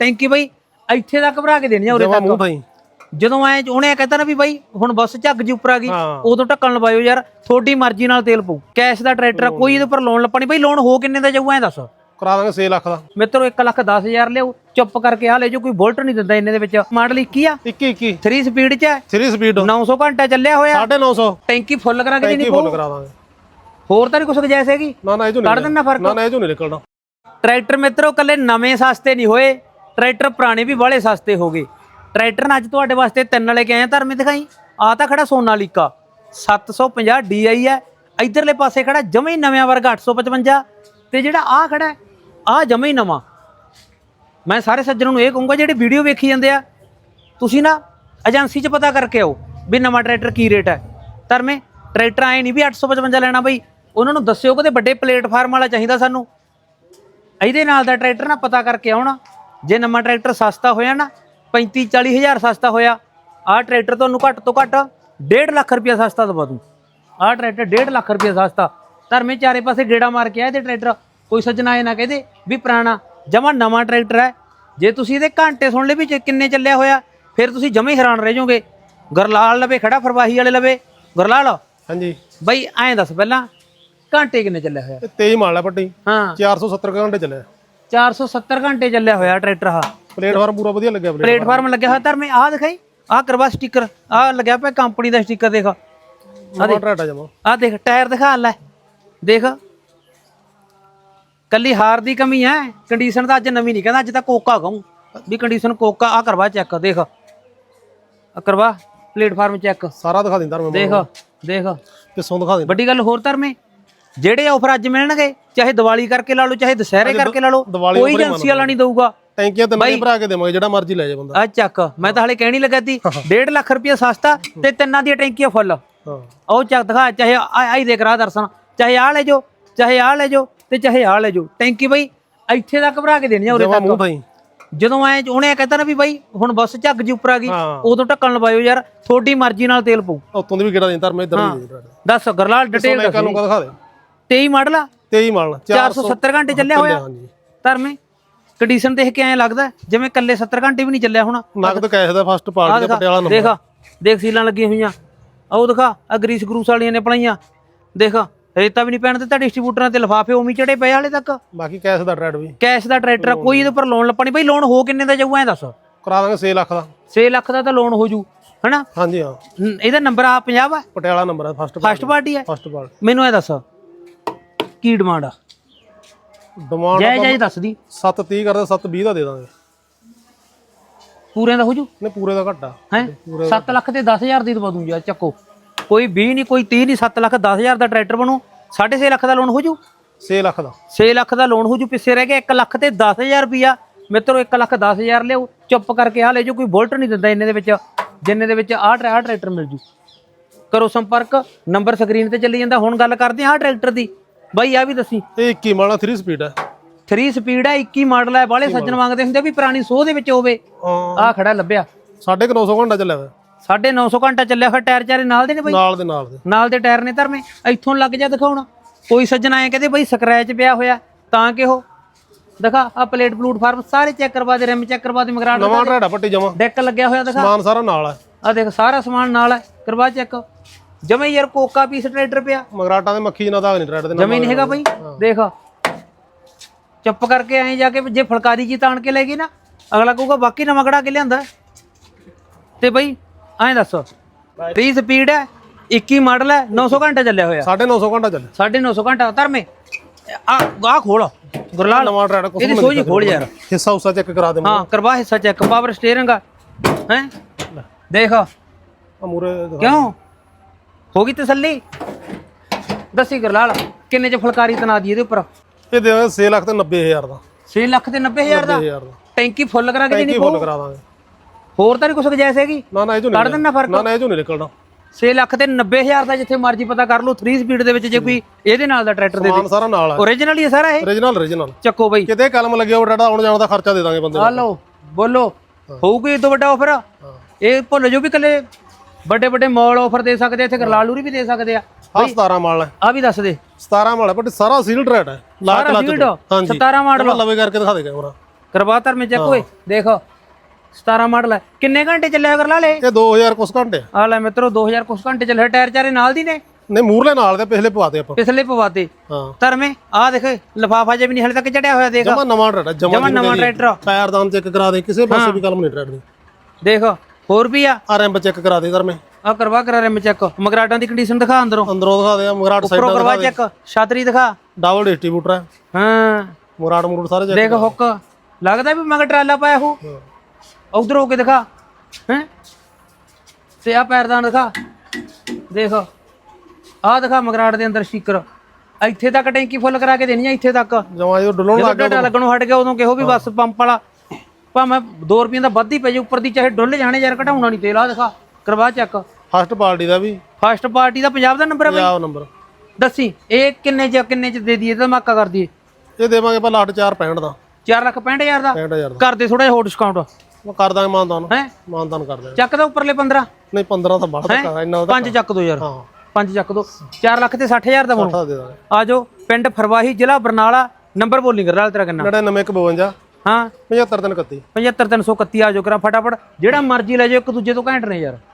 ਟੈਂਕੀ ਬਈ। ਇੱਥੇ ਤੱਕ ਭਰਾ ਕੇ ਦੇਣੀ ਆ ਉਰੇ ਜਮਾ ਮੂੰਹ ਤੱਕ ਭਾਈ। ਜਦੋਂ ਐ ਉਹਨੇ ਕਹਿੰਦਾ ਨਾ ਵੀ ਬਾਈ ਹੁਣ ਬੱਸ ਝੱਗ ਜੀ ਉੱਪਰ ਆ ਗਈ ਹਾਂ। ਉਦੋਂ ਢੱਕਣ ਲਵਾਇਓ ਯਾਰ। ਤੁਹਾਡੀ ਮਰਜ਼ੀ ਨਾਲ ਤੇਲ ਪਊ। ਕੈਸ਼ ਦਾ ਟਰੈਕਟਰ ਆ ਕੋਈ ਇਹਦੇ ਉੱਪਰ ਲੋਨ ਲੱਪਣੀ ਬਈ ਲੋਨ ਹੋ ਕਿੰਨੇ ਦਾ ਜਾਊ ਐ ਦੱਸ। ਕਰਾ ਦਾਂਗੇ 6 ਲੱਖ ਦਾ। ਮਿੱਤਰੋ 1 ਲੱਖ 10000 ਲਿਓ ਚੁੱਪ ਕਰਕੇ ਆ ਲੈ ਜੋ ਕੋਈ ਬੁਲਟ ਨਹੀਂ ਦਿੰਦਾ ਇੰਨੇ ਦੇ ਵਿੱਚ। ਮਾਡਲ 21 ਆ। 21 21 3 ਸਪੀਡ ਚ ਹੈ। 3 ਸਪੀਡ 900 ਘੰਟਾ ਚੱਲਿਆ ਹੋਇਆ। 950 ਟੈਂਕੀ ਫੁੱਲ ਕਰਾ ਕੇ ਟੈਂਕੀ ਦੇਣੀ ਫੁੱਲ ਪਊ। ਕਰਾ ਦਾਂਗੇ। ਹੋਰ ਤਾਂ ਨਹੀਂ ਕੁਛ ਹੈਗੀ? ਨਾ ਨਾ ਇਹ ਚੋਂ ਕੱਢ ਨਹੀਂ ਫ਼ਰਕ। ਨਾ ਨਾ ਇਹ ਚੋਂ ਨਹੀਂ ਨਿਕਲਣਾ। ਟਰੈਕਟਰ ਮਿੱਤਰੋ ਕੱਲੇ ਨਵੇਂ ਸਸਤੇ ਨਹੀਂ ਹੋਏ। ਟਰੈਕਟਰ ਪੁਰਾਣੇ ਵੀ ਬੜੇ ਸਸਤੇ ਹੋ ਗਏ। ਟਰੈਕਟਰ ਨਾਲ ਅੱਜ ਤੁਹਾਡੇ ਵਾਸਤੇ ਤਿੰਨ ਲੈ ਕੇ ਆਏ ਧਰਮੇ ਦਿਖਾਈ। ਆ ਤਾਂ ਖੜਾ ਸੋਨਾਲੀਕਾ। 750 DI ਹੈ। ਇਧਰਲੇ ਪਾਸੇ ਖੜਾ ਜਮੇ ਹੀ ਨਵਿਆਂ ਵਰਗਾ 855 ਤੇ ਜਿਹੜਾ ਆ ਖੜਾ ਆ ਜਮੇ ਹੀ ਨਵਾਂ। ਮੈਂ ਸਾਰੇ ਸੱਜਣਾਂ ਨੂੰ ਇਹ ਕਹੂੰਗਾ, ਜਿਹੜੇ ਵੀਡੀਓ ਵੇਖੀ ਜਾਂਦੇ ਆ, ਤੁਸੀਂ ਨਾ ਏਜੰਸੀ 'ਚ ਪਤਾ ਕਰਕੇ ਆਓ ਵੀ ਨਵਾਂ ਟਰੈਕਟਰ ਕੀ ਰੇਟ ਹੈ। ਧਰਮੇ ਟਰੈਕਟਰ ਆਏ ਨਹੀਂ ਵੀ 855 ਲੈਣਾ ਬਈ। ਉਹਨਾਂ ਨੂੰ ਦੱਸਿਓ ਕਿ ਵੱਡੇ ਪਲੇਟਫਾਰਮ ਵਾਲਾ ਚਾਹੀਦਾ ਸਾਨੂੰ। ਇਹਦੇ ਨਾਲ ਦਾ ਟਰੈਕਟਰ ਨਾ ਪਤਾ ਕਰਕੇ ਆਉਣਾ ਜੇ ਨਵਾਂ ਟਰੈਕਟਰ ਸਸਤਾ ਹੋਇਆ ਨਾ 35 40 ਹਜ਼ਾਰ ਸਸਤਾ ਹੋਇਆ। ਆਹ ਟਰੈਕਟਰ ਤੁਹਾਨੂੰ ਘੱਟ ਤੋਂ ਘੱਟ 1.5 ਲੱਖ ਰੁਪਇਆ ਸਸਤਾ ਦਵਾ ਦੂੰ। ਆਹ ਟਰੈਕਟਰ 1.5 ਲੱਖ ਰੁਪਇਆ ਸਸਤਾ। ਧਰਮੇ ਚਾਰੇ ਪਾਸੇ ਗੇੜਾ ਮਾਰ ਕੇ ਆਏ ਤੇ ਟਰੈਕਟਰ। ਕੋਈ ਸੱਜਣਾ ਇਹ ਨਾ ਕਹਦੇ ਵੀ ਪੁਰਾਣਾ ਜਮਾ ਨਵਾਂ ਟਰੈਕਟਰ ਹੈ। ਜੇ ਤੁਸੀਂ ਇਹਦੇ ਘੰਟੇ ਸੁਣ ਲਏ ਵੀ ਕਿੰਨੇ ਚੱਲਿਆ ਹੋਇਆ ਫਿਰ ਤੁਸੀਂ ਜਮੇ ਹੀ ਹੈਰਾਨ ਰਹਿ ਜਾਓਗੇ। ਗਰਲਾਲ ਲਵੇ ਖੜਾ ਫਰਵਾਹੀ ਵਾਲੇ ਲਵੇ। ਗਰਲਾਲ ਹਾਂਜੀ। ਬਈ ਐਂ ਦੱਸ ਪਹਿਲਾਂ ਘੰਟੇ ਕਿੰਨੇ ਚੱਲਿਆ ਹੋਇਆ? ਇਹ ਤੇਜ਼ ਮਾਲ ਹੈ। ਪੱਟੀ ਹਾਂ 470 ਘੰਟੇ ਚੱਲਿਆ। 470 ਘੰਟੇ ਚੱਲਿਆ ਹੋਇਆ ਟਰੈਕਟਰ ਆ ਪਲੇਟਫਾਰਮ ਪੂਰਾ ਵਧੀਆ ਲੱਗਿਆ ਪਲੇਟ ਪਲੇਟਫਾਰਮ ਲੱਗਿਆ ਹੋਇਆ ਧਰਮੇ ਆਹ ਦਿਖਾਈ ਆਹ ਕਰਵਾ ਸਟicker ਆਹ ਲੱਗਿਆ ਪਿਆ ਕੰਪਨੀ ਦਾ ਸਟicker ਦੇਖ। ਨਵਾਂ ਟਰੈਕਟਰ ਜਮਾ। ਆਹ ਦੇਖ ਟਾਇਰ ਦਿਖਾ ਲੈ। ਦੇਖ। ਕੱਲੀ ਹਾਰ ਦੀ ਕਮੀ ਹੈ ਕੰਡੀਸ਼ਨ ਤਾਂ ਅੱਜ ਨਵੀਂ ਨਹੀਂ ਕਹਿੰਦਾ ਅੱਜ ਤਾਂ ਕੋਕਾ ਕਹੂੰ ਵੀ ਕੰਡੀਸ਼ਨ ਕੋਕਾ ਆਹ ਕਰਵਾ ਚੈੱਕ ਦੇਖ। ਆਹ ਕਰਵਾ ਪਲੇਟਫਾਰਮ ਚੈੱਕ ਸਾਰਾ ਦਿਖਾ ਦਿੰਦਾ ਮੈਂ ਦੇਖ ਦੇਖ। ਪਿੱਛੋਂ ਦਿਖਾ ਦਿੰਦਾ। ਵੱਡੀ ਗੱਲ ਹੋਰ ਧਰਮੇ ਜਿਹੜੇ ਆਫਰ ਅੱਜ ਮਿਲਣਗੇ ਚਾਹੇ ਦੀਵਾਲੀ ਕਰਕੇ ਲਾ ਲਓ ਚਾਹੇ ਦੁਸਹਿਰੇ ਕਰਕੇ ਲਾ ਲਓ ਕੋਈ ਏਜੰਸੀ ਵਾਲਾ ਨਹੀਂ ਦਊਗਾ। ਟੈਂਕੀਆਂ ਤੇ ਨਵੇਂ ਭਰਾ ਕੇ ਦੇਵਾਂਗੇ ਜਿਹੜਾ ਮਰਜ਼ੀ ਲੈ ਜਾ ਬੰਦਾ। ਆ ਚੱਕ ਮੈਂ ਤਾਂ ਹਲੇ ਕਹਿਣੀ ਲੱਗਾ ਤੀ 1.5 ਲੱਖ ਰੁਪਏ ਸਸਤਾ ਤੇ ਤਿੰਨਾਂ ਦੀਆਂ ਟੈਂਕੀਆਂ ਫੁੱਲ। ਹਾਂ। ਉਹ ਚੱਕ ਦਿਖਾ ਚਾਹੇ ਆ- ਆਹੀ ਦੇਖ ਰਹਾ ਦਰਸ਼ਨ ਚਾਹੇ ਆ ਲੈ ਜਾਓ ਚਾਹੇ ਆ ਲੈ ਜਾਓ ਤੇ ਚਾਹੇ ਆ ਲੈ ਜਾਓ। ਟੈਂਕੀ ਬਈ ਇੱਥੇ ਤੱਕ ਭਰਾ ਕੇ ਦੇਣੀ ਆ ਉਰੇ ਤੱਕ। ਜਦੋਂ ਐ ਉਹਨੇ ਕਹਿੰਦਾ ਨਾ ਵੀ ਬਾਈ ਹੁਣ ਬੱਸ ਝੱਗ ਜੀ ਉੱਪਰ ਆ ਗਈ। ਉਦੋਂ ਢੱਕਣ ਲਵਾਇਓ ਯਾਰ ਤੁਹਾਡੀ ਮਰਜ਼ੀ ਨਾਲ ਤੇਲ ਪਊ। ਉਤੋਂ ਦੀ ਵੀ ਕਿਹੜਾ ਦਿੰਦਾ ਮੈਂ ਇਧਰ ਦੱਸ ਗਰਲਾਲ ਡਿਟੇਲ ਦਿਖਾ ਦੇ। 23 ਮਾਡਲ ਆ? 23 ਮਾਲ 470 ਘੰਟੇ ਚੱਲਿਆ ਹੋਇਆ? ਹਾਂਜੀ ਧਰਮੇ ਕੰਡੀਸ਼ਨ ਦੇਖ ਕੇ ਐਂ ਲੱਗਦਾ ਜਿਵੇਂ ਕੱਲੇ 70 ਘੰਟੇ ਵੀ ਨਹੀਂ ਚੱਲਿਆ ਹੋਣਾ। ਨਗਦ ਕੈਸ਼ ਦਾ ਫਸਟ ਪਾਰਟੀ ਦਾ ਪਟਿਆਲਾ ਨੰਬਰ ਦੇਖ ਦੇਖ ਸੀਲਾਂ ਲੱਗੀਆਂ ਹੋਈਆਂ। ਆਹ ਦਿਖਾ ਆ ਗਰੀਸ ਗਰੂਸ ਵਾਲੀਆਂ ਨੇ ਪਲਾਈਆਂ ਦੇਖ ਰੇਤਾ ਵੀ ਨਹੀਂ ਪੈਣ ਦਿੱਤਾ ਡਿਸਟ੍ਰੀਬਿਊਟਰਾਂ ਤੇ ਲਿਫਾਫੇ ਉਮੀ ਚੜੇ ਪਏ ਹਾਲੇ ਤੱਕ। ਬਾਕੀ ਕੈਸ਼ ਦਾ ਟਰੈਡ ਵੀ। ਕੈਸ਼ ਦਾ ਟਰੈਕਟਰ ਆ, ਕੋਈ ਇਹਦੇ ਉੱਪਰ ਲੋਨ ਲੱਪਣੀ ਬਈ ਲੋਨ ਹੋ ਕਿੰਨੇ ਦਾ ਜਾਊ ਐਂ ਦੱਸ। ਕਰਾ ਦਾਂਗੇ 6 ਲੱਖ ਦਾ। 6 ਲੱਖ ਦਾ ਤਾਂ ਲੋਨ ਹੋ ਜੂ ਹਨਾ? ਹਾਂਜੀ ਹਾਂ। ਇਹਦਾ ਨੰਬਰ ਆ 50 ਆ Patiala number first first party ਹੈ ਫਸਟ ਪਾਰਟੀ ਮੈਨੂੰ ਇਹ ਦੱਸ। ਕੀ ਡਿਮਾਂਡ ਆ? ਡਿਮਾਂਡ ਜੈ ਜੈ ਦੱਸ ਦੀ। 730 ਕਰਦੇ 720 ਦਾ ਦੇ ਦਾਂਗੇ। ਪੂਰਿਆਂ ਦਾ ਹੋ ਜੂ? ਨੇ ਪੂਰੇ ਦਾ ਘੱਟਾ ਹੈ? 7 ਲੱਖ ਤੇ 10000 ਦੀ ਦਵਾ ਦੂੰ ਯਾਰ ਚੱਕੋ। ਕੋਈ 20 ਨਹੀਂ ਕੋਈ 30 ਨਹੀਂ 7 ਲੱਖ 10000 ਦਾ ਟਰੈਕਟਰ ਬਣੂ। 6.5 ਲੱਖ ਦਾ ਲੋਨ ਹੋ ਜੂ? 6 ਲੱਖ ਦਾ। 6 ਲੱਖ ਦਾ ਲੋਨ ਹੋ ਜੂ ਪਿੱਛੇ ਰਹਿ ਗਿਆ 1 ਲੱਖ ਤੇ 10000 ਰੁਪਿਆ ਮਿੱਤਰੋ 1 ਲੱਖ 10000 ਲਿਓ ਚੁੱਪ ਕਰਕੇ ਆ ਲੈ ਜੋ ਕੋਈ ਬੁਲਟ ਨਹੀਂ ਦਿੰਦਾ ਇੰਨੇ ਦੇ ਵਿੱਚ। ਜਿੰਨੇ ਦੇ ਵਿੱਚ ਆਹ ਟਰੈ- ਆਹ ਟਰੈਕਟਰ ਮਿਲ ਜੂ। ਕਰੋ ਸੰਪਰਕ ਨੰਬਰ ਸਕਰੀਨ ਤੇ ਚੱਲੀ ਜਾਂਦਾ। ਹੁਣ ਗੱਲ ਕਰਦੇ ਹਾਂ ਆਹ ਟਰੈਕਟਰ ਦੀ। ਬਾਈ ਆ ਵੀ ਦੱਸੀ। ਇਹ 21 ਮਾਲਾ 3 ਸਪੀਡ ਹੈ 3 ਸਪੀਡ ਹੈ 21 ਮਾਡਲ ਹੈ ਬਾਲੇ ਸੱਜਣ ਮੰਗਦੇ ਹੁੰਦੇ ਵੀ ਪੁਰਾਣੀ ਸੋਹ ਦੇ ਵਿੱਚ ਹੋਵੇ। ਆਹ ਖੜਾ ਲੱਭਿਆ। 950 ਘੰਟਾ ਚੱਲਿਆ ਹੋਇਆ 950 ਘੰਟਾ ਚੱਲਿਆ ਹੋਇਆ ਟਾਇਰ ਚਾਰੇ ਨਾਲ ਦੇ ਨੇ ਬਾਈ? ਨਾਲ ਦੇ ਨਾਲ ਦੇ। ਨਾਲ ਦੇ ਟਾਇਰ ਨੇ ਧਰਮੇ ਇੱਥੋਂ ਲੱਗ ਜਾ ਦਿਖਾਉਣਾ। ਕੋਈ ਸੱਜਣ ਆਏ ਕਹਿੰਦੇ ਬਈ ਸਕ੍ਰੈਚ ਪਿਆ ਹੋਇਆ। ਤਾਂ ਕਿ ਉਹ ਦਿਖਾ ਆ ਪਲੇਟ ਪਲੂਟ ਫਾਰਮ ਸਾਰੇ ਚੈੱਕ ਕਰਵਾ ਦੇ ਰਿਮ ਚੈੱਕ ਕਰਵਾ ਦੇ ਮਗਰਾਟ ਨਵਾਂ ਟਰੈਡਾ ਪੱਟੀ ਜਮਾ। ਡੈਕ ਲੱਗਿਆ ਹੋਇਆ ਦਿਖਾ। ਸਮਾਨ ਸਾਰਾ ਨਾਲ ਹੈ ਆ ਦੇਖ ਸਾਰਾ ਸਮਾਨ ਨਾਲ ਹੈ ਕਰਵਾ ਚੈੱਕ ਜਮੇ ਯਾਰ ਕੋਕਾ ਪੀਸ ਟਰੈਕਟਰ ਪਿਆ। ਮਗਰਾਟਾਂ ਦੇ ਮੱਖੀ ਜਨਾ ਦਾਗ ਨਹੀਂ ਟਰੈਡ ਦੇ ਨਾਲ ਜਮੇ ਨਹੀਂ ਹੈਗਾ ਬਈ। ਦੇਖ। ਚੁੱਪ ਕਰਕੇ ਐਂ ਜਾ ਕੇ ਜੇ ਫਲਕਾਰੀ ਜੀ ਤਾਣ ਕੇ ਲੈ ਗਈ ਨਾ ਅਗਲਾ ਕਹੂਗਾ ਬਾਕੀ ਨਵਾਂ ਕਢਾ ਕੇ ਲਿਆਂਦਾ। ਤੇ ਬਈ ਐਂ ਦੱਸ। 30 ਸਪੀਡ ਹੈ 21 ਮਾਡਲ ਹੈ 900 ਘੰਟਾ ਚੱਲਿਆ ਹੋਇਆ। 950 ਘੰਟਾ ਚੱਲਿਆ। 950 ਘੰਟਾ ਧਰਮੇ ਆ ਆ ਖੋਲ। ਗੁਰਲਾਲ ਨਵਾਂ ਟਰੈਡ ਕੁਛ ਇਹਦੀ ਸੋਝੀ ਖੋਲ ਯਾਰ। ਹਿੱਸਾ ਉਸਾ ਚੈੱਕ ਕਰਾ ਦੇ ਹਾਂ ਕਰਵਾ ਹਿੱਸਾ ਚੈੱਕ ਪਾਵਰ ਸਟੀਅਰਿੰਗ ਆ। ਹੈ? ਦੇਖ। ਮੂਰੇ ਕਿਉਂ? ਹੋ ਗਈ ਤਸੱਲੀ? ਦੱਸੀ ਗੁਰਲਾਲ ਕਿੰਨੇ ਚ ਫੁਲਕਾਰੀ ਤਨਾ ਦੀ ਇਹਦੇ ਉੱਪਰ? ਇਹ ਦੇਵਾਂਗੇ 6 ਲੱਖ ਤੇ 90000 ਦਾ। 6 ਲੱਖ ਤੇ 90000 ਦਾ? 90000 ਦਾ। ਟੈਂਕੀ ਫੁੱਲ ਕਰਾ ਕੇ ਦੇਣੀ ਫੁੱਲ ਕਰਾ ਦਾਂਗੇ। ਹੋਰ ਤਾਂ ਨਹੀਂ ਕੁਛ ਗਜੈਸ ਹੈਗੀ? ਨਾ ਨਾ ਇਹ ਕੱਢ ਨਹੀਂ ਦਿੰਨਾ ਫ਼ਰਕ? ਨਾ ਨਾ ਇਹ ਚੋਂ ਨਹੀਂ ਨਿਕਲਣਾ। 6 ਲੱਖ ਤੇ 90000 ਦਾ ਜਿੱਥੇ ਮਰਜ਼ੀ ਪਤਾ ਕਰ ਲਓ 3 ਸਪੀਡ ਦੇ ਵਿੱਚ ਜੇ ਕੋਈ ਇਹਦੇ ਨਾਲ ਦਾ ਟਰੈਕਟਰ ਦੇ ਸਮਾਨ ਸਾਰਾ ਨਾਲ ਹੈ। ਓਰੀਜਨਲ ਹੀ ਹੈ ਸਾਰਾ ਇਹ? Origignal origignal ਚੱਕੋ ਬਈ। ਕਿਤੇ ਕਲਮ ਲੱਗਿਆ ਉਹ ਟਰੈਡਾ ਆਉਣ ਜਾਣ ਦਾ ਖਰਚਾ ਦੇ ਦਾਂਗੇ ਬੰਦੇ ਨੂੰ। ਹਲੋ ਬੋਲੋ। ਹੋਊਗੀ ਇਹ ਤੋਂ ਵੱਡਾ ਆਫਰ ਇਹ ਭੁੱਲ ਜੋ ਵੀ ਕੱਲੇ ਵੱਡੇ ਵੱਡੇ ਮਾਲ ਆਫਰ ਦੇ ਸਕਦੇ ਆ, ਇੱਥੇ ਗਰਲਾਲੂਰੀ ਵੀ ਦੇ ਸਕਦੇ ਆ। ਆ 17 ਮਾਲ ਹੈ ਆ ਵੀ ਦੱਸ ਦੇ। 17 ਮਾਲ ਹੈ ਬਟ ਸਾਰਾ ਸੀਲ ਟਰੈਡ ਹੈ। ਲਾ ਸਾਰਾ ਕਲਚ field, ਹਾਂਜੀ। 17 ਮਾਡਲ ਲਵੇ ਕਰਕੇ ਦਿਖਾ ਦੇ ਕੈਮਰਾ ਕਰਵਾ ਧਰਮੇ ਚੱਕ ਓਏ ਦੇਖ। 17 ਮਾਡਲ ਹੈ ਕਿੰਨੇ ਘੰਟੇ ਚੱਲਿਆ ਕਰ ਲਾ ਲੈ ਇਹ 2000 ਕੁਛ ਘੰਟੇ ਆ। ਲੈ ਮਿੱਤਰੋ 2000 ਕੁਛ ਘੰਟੇ ਚੱਲੇ। ਟਾਇਰ ਚਾਰੇ ਨਾਲ ਦੀ ਨੇ? ਨਹੀਂ ਮੂਰਲੇ ਨਾਲ ਦੇ ਪਿਛਲੇ ਪਵਾਤੇ ਆਪਾਂ। ਪਿਛਲੇ ਪਵਾਤੇ ਹਾਂ। ਧਰਮੇ ਆ ਦੇਖ ਲਫਾਫਾ ਜੇ ਵੀ ਨਹੀਂ ਹਲੇ ਤੱਕ ਚੜਿਆ ਹੋਇਆ ਦੇਖ। ਜਮਾ ਨਵਾਂ ਟਰੈਕਟਰ ਜਮਾਂ ਜਮਾ ਨਵਾਂ ਟਰੈਕਟਰ ਪੈਰਦਾਨ ਚੈੱਕ ਕਰਾ ਦੇ ਕਿਸੇ ਪਾਸੇ ਵੀ ਕਲਮ ਨਹੀਂ ਟਰੈਕਟਰ ਦੀ। ਦੇਖ। ਹੋਰ ਵੀ ਆ? ਆ ਰੈਂਪ ਚੈੱਕ ਕਰਾ ਦੇ ਇਧਰ ਮੈਂ ਆ ਕਰਵਾ ਕਰਾ ਰਿਮ ਚੈੱਕ ਮਗਰਾਟਾਂ ਦੀ ਕੰਡੀਸ਼ਨ ਦਿਖਾ ਅੰਦਰੋਂ। ਅੰਦਰੋਂ ਦਿਖਾ ਦੇ ਮਗਰਾਟ ਸਾਈਡ ਉੱਪਰੋਂ ਕਰਵਾ ਚੈੱਕ ਛਾਤਰੀ ਦਿਖਾ। ਡਬਲ ਡਿਸਟ੍ਰੀਬਿਊਟਰ ਹੈ। ਹਾਂ। ਮੁਰਾਟ ਮਰੂਟ ਸਾਰੇ ਚੈੱਕ ਦੇਖ ਹੁੱਕ। ਲੱਗਦਾ ਵੀ ਮਗਰ ਟਰਾਲਾ ਪਾਇਆ ਹੋ। ਉਧਰ ਹੋ ਕੇ ਦਿਖਾ। ਹੈ? ਤੇ ਆ ਪੈਰਦਾਨ ਦਿਖਾ। ਦੇਖ। ਆ ਦਿਖਾ ਮਗਰਾਟ ਦੇ ਅੰਦਰ ਸਟicker। ਇੱਥੇ ਤੱਕ ਟੈਂਕੀ ਫੁੱਲ ਕਰਾ ਕੇ ਦੇਣੀ ਆ ਇੱਥੇ ਤੱਕ। ਜਮਾ ਜੋ ਡੁੱਲਣ ਜਦੋਂ ਲੱਗ ਡਾਟਾ ਲੱਗਣੋਂ ਹਟ ਗਿਆ ਉਦੋਂ ਕਿਹੋ ਵੀ ਬਸ ਪੰਪ ਵਾਲਾ। ਭਾਵੇਂ 2 ਰੁਪਈਆਂ ਦਾ ਵੱਧ ਹੀ ਪੈ ਜੇ ਉੱਪਰ ਦੀ ਚਾਹੇ ਡੁੱਲ ਜਾਣੇ ਯਾਰ ਘਟਾਉਣਾ ਨਹੀਂ ਤੇਲ ਆ ਦਿਖਾ ਕਰਵਾ ਚੱਕ ਫਸਟ ਪਾਰਟੀ ਦਾ ਵੀ। ਫਸਟ ਪਾਰਟੀ ਦਾ ਪੰਜਾਬ ਦਾ ਨੰਬਰ ਹੈ ਬਈ। ਪੰਜਾਬ ਨੰਬਰ ਦੱਸੀ ਇਹ ਕਿੰਨੇ ਚ ਕਿੰਨੇ ਚ ਦੇ ਦਈਏ ਤਾਂ ਮਾਕਾ ਕਰ ਦਈਏ? ਇਹ ਦੇਵਾਂਗੇ ਆਪਾਂ ਲਾਟ 465 ਦਾ। 4 ਲੱਖ 65000 ਦਾ? 65000 ਦਾ। ਕਰ ਦੇ ਥੋੜਾ ਜਿਹਾ ਹੋਰ ਡਿਸਕਾਊਂਟ ਉਹ ਕਰ ਦਾਂਗੇ ਮਾਨਦਾਨ। ਹੈ? ਮਾਨਦਾਨ ਕਰ ਦਾਂਗੇ। ਚੱਕ ਦਾ ਉੱਪਰਲੇ 15 ਨਹੀਂ 15 ਤਾਂ ਤੱਕ ਆ, ਇੰਨਾ ਉਹਦਾ ਪੰਜ ਚੱਕ ਦੋ ਯਾਰ। ਹਾਂ। ਪੰਜ ਚੱਕ ਦੋ। 4 ਲੱਖ ਤੇ 60000 ਦਾ ਬਣੂ। ਆ ਜਾਓ ਪਿੰਡ ਫਰਵਾਹੀ ਜ਼ਿਲ੍ਹਾ ਬਰਨਾਲਾ ਨੰਬਰ ਬੋਲੀ ਕਰ ਤੇਰਾ ਕਿੰਨਾ? 9952 ਹਾਂ। 75 ਦਿਨ 31 75331 ਆ ਜਾਓ ਕਰਾਂ ਫਟਾਫਟ। ਜਿਹੜਾ ਮਰਜ਼ੀ ਲੈ ਜਾਓ ਇੱਕ ਦੂਜੇ ਤੋਂ ਘੈਂਟ ਨੇ ਯਾਰ।